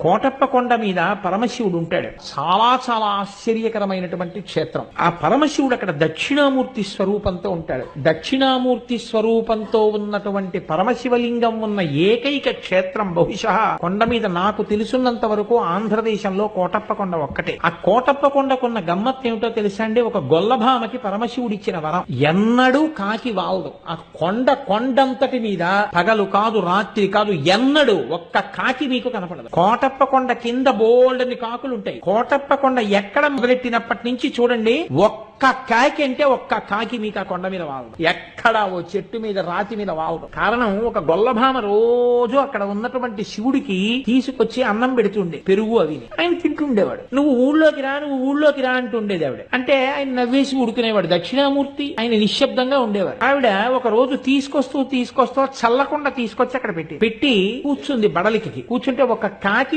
కోటప్ప కొండ మీద పరమశివుడు ఉంటాడు. చాలా చాలా ఆశ్చర్యకరమైనటువంటి క్షేత్రం. ఆ పరమశివుడు అక్కడ దక్షిణామూర్తి స్వరూపంతో ఉంటాడు. దక్షిణామూర్తి స్వరూపంతో ఉన్నటువంటి పరమశివలింగం ఉన్న ఏకైక క్షేత్రం బహుశా కొండ మీద నాకు తెలుసున్నంత వరకు ఆంధ్రదేశంలో కోటప్ప కొండ ఒక్కటే. ఆ కోటప్ప కొండకున్న గమ్మత్ ఏమిటో తెలుసా అండి? ఒక గొల్లభామకి పరమశివుడిచ్చిన వరం. ఎన్నడూ కాకి వాలదు. ఆ కొండ కొండంతటి మీద పగలు కాదు రాత్రి కాదు ఎన్నడూ ఒక్క కాకి మీకు కనపడదు. కోట కొండ కింద బోల్డని కాకులు ఉంటాయి కోటప్ప కొండ ఎక్కడ మొదలెట్టినప్పటి నుంచి చూడండి ఒక్క కాకి అంటే ఒక్క కాకి మీకు ఆ కొండ మీద వాలదు. ఎక్కడ ఓ చెట్టు మీద రాతి మీద వాలదు. కారణం ఒక గొల్లభామ రోజు అక్కడ ఉన్నటువంటి శివుడికి తీసుకొచ్చి అన్నం పెడుతుండే పెరుగు అవి ఆయన తింటుండేవాడు. నువ్వు ఊళ్ళోకి రా నువ్వు ఊళ్ళోకి రా అంటుండేది ఆవిడ. అంటే ఆయన నవ్వేసి ఉడుకునేవాడు దక్షిణామూర్తి ఆయన నిశ్శబ్దంగా ఉండేవాడు. ఆవిడ ఒక రోజు తీసుకొస్తూ తీసుకొస్తూ చల్లకుండా తీసుకొచ్చి అక్కడ పెట్టి పెట్టి కూర్చుంది బడలికి. కూర్చుంటే ఒక కాకి